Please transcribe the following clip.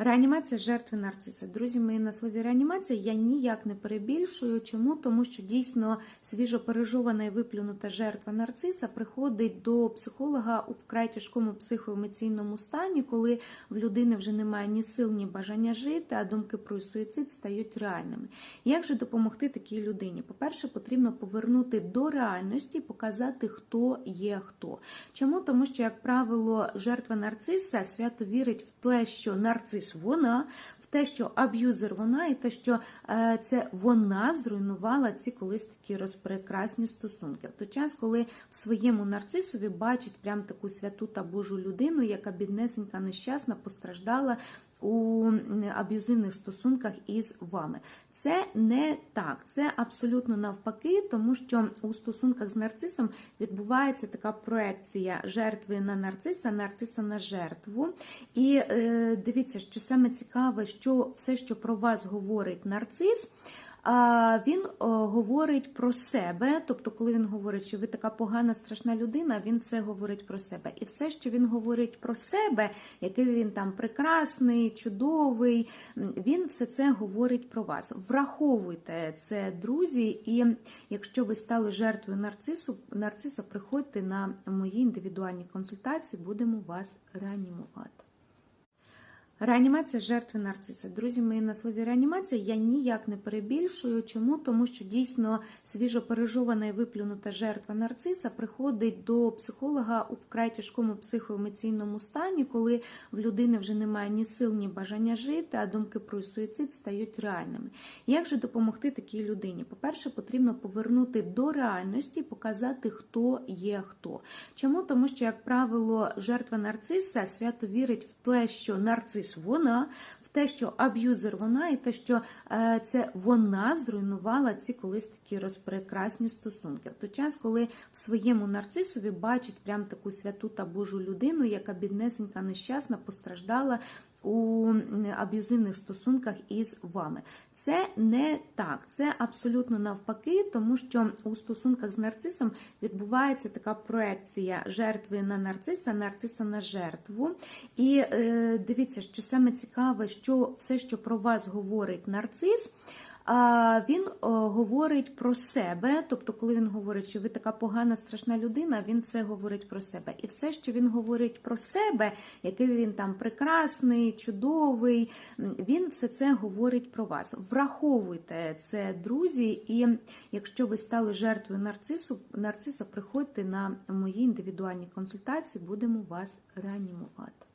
Реанімація жертви нарциса. Друзі мої на слові реанімація я ніяк не перебільшую. Чому? Тому що дійсно свіжо пережована і виплюнута жертва нарциса приходить до психолога у вкрай тяжкому психоемоційному стані, коли в людини вже немає ні сил, ні бажання жити, а думки про суїцид стають реальними. Як же допомогти такій людині? По-перше, потрібно повернути до реальності, показати, хто є хто. Чому? Тому що, як правило, жертва нарциса свято вірить в те, що нарцис вона. Те, що аб'юзер вона, і те, що е, це вона зруйнувала ці колись такі розпрекрасні стосунки. В той час, коли в своєму нарцисові бачить прям таку святу та Божу людину, яка біднесенька нещасна постраждала у аб'юзивних стосунках із вами. Це не так, це абсолютно навпаки, тому що у стосунках з нарцисом відбувається така проекція жертви на нарциса, нарциса на жертву. І е, дивіться, що саме цікаве, що все, що про вас говорить нарцис. Він говорить про себе, тобто, коли він говорить, що ви така погана, страшна людина, він все говорить про себе. І все, що він говорить про себе, який він там прекрасний, чудовий, він все це говорить про вас. Враховуйте це, друзі, і якщо ви стали жертвою нарцису, нарциса, приходьте на мої індивідуальні консультації, будемо вас реанімувати. Реанімація жертви нарциса. Друзі мої на слові реанімація я ніяк не перебільшую. Чому? Тому що дійсно свіжо пережована і виплюнута жертва нарциса приходить до психолога у вкрай тяжкому психоемоційному стані, коли в людини вже немає ні сил, ні бажання жити, а думки про суїцид стають реальними. Як же допомогти такій людині? По-перше, потрібно повернути до реальності, показати, хто є хто. Чому? Тому що, як правило, жертва нарциса свято вірить в те, що нарцис вона, в те, що аб'юзер вона, і те, що е, це вона зруйнувала ці колись такі розпрекрасні стосунки. В той час, коли в своєму нарцисові бачить прям таку святу та Божу людину, яка біднесенька нещасна постраждала у аб'юзивних стосунках із вами. Це не так, це абсолютно навпаки, тому що у стосунках з нарцисом відбувається така проекція жертви на нарциса, нарциса на жертву. І е, дивіться, що саме цікаве, що все, що про вас говорить нарцис. Він говорить про себе, тобто, коли він говорить, що ви така погана, страшна людина, він все говорить про себе. І все, що він говорить про себе, який він там прекрасний, чудовий, він все це говорить про вас. Враховуйте це, друзі, і якщо ви стали жертвою нарцису, нарциса, приходьте на мої індивідуальні консультації, будемо вас реанімувати.